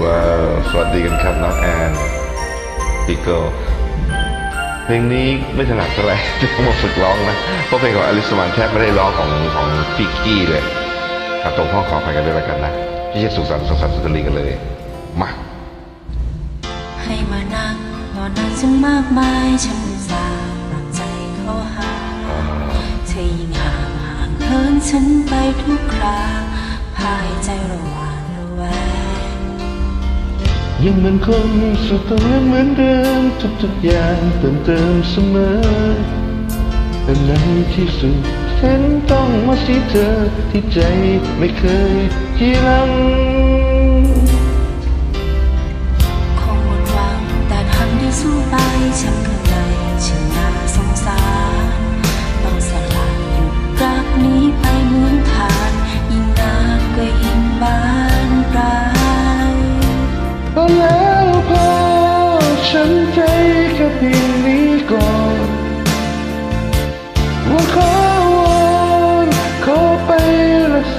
ว้าวสวัสดีกันครับน้องแอนปิโกเพลงนี้ไม่ถนัดเท่าไหร่ต้องมาฝึกร้องนะเพราะเพลงของอลิสมันแทบไม่ได้ร้องของของปิกกี้เลยครับตรงข้อขออภัยกันด้วยแล้วกันนะพี่จะสุขสันต์สุขสันต์สุนทรีกันเลยมาให้มานั่งรอนานจนมากมายฉันอุตส่าห์ปรับใจเข้าหาเธอยิ่งห่างห่างเหินฉันไปทุกคราพายใจ ยังเหมือนคนสุดตรงเหมือนเดิมทุกๆอย่างเติมเติมเสมอแต่ในที่สุดฉันต้องมาสีเธอที่ใจไม่เคยจีรัง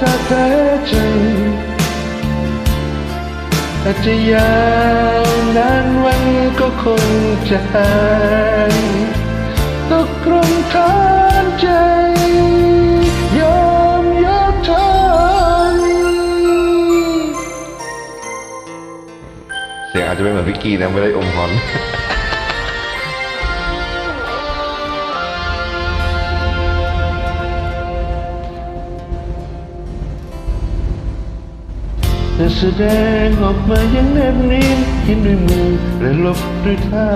กษาแผลใจอาจจะยาวนานวันก็คงจะหายตกกลงทานใจยอมยกทนเสียงอาจจะไม่เหมือนพิกกี้นะไม่ได้อมพร จะแสดงออกมาอย่างแนบเนียนเขียนด้วยมือและลบด้วยเท้า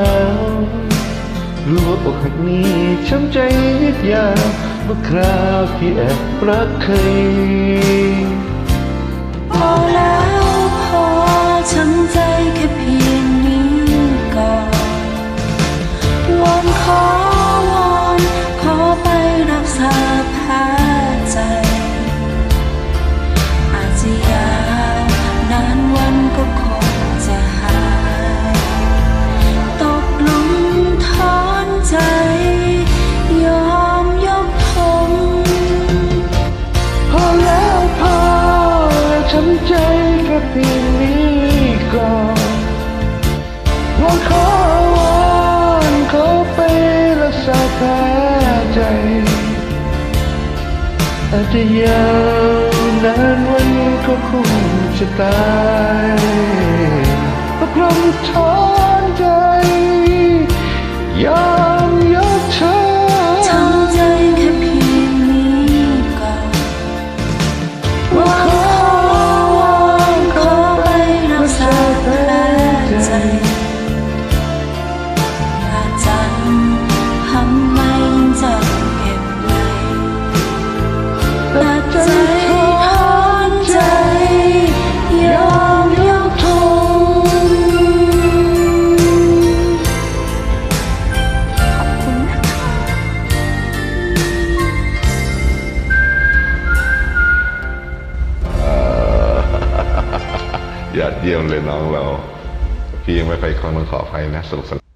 รู้ว่าอกหักนี้ช้ำใจนิดยาวเมื่อคราวที่แอบรักเคยพอแล้วพอ แค่นี้ก่อนวอนขอวอนขอไปรักษาแผลใจอาจจะยาวนานวันก็คงจะตายตกลงถอนใจยอ ตัดใจถอนใจ ยอมยกทงขอบคุณนะคะยอดเยี่ยมเลยน้องเรา พี่ยังไม่ไปคอนต้องขออภัยนะสนุกสนาน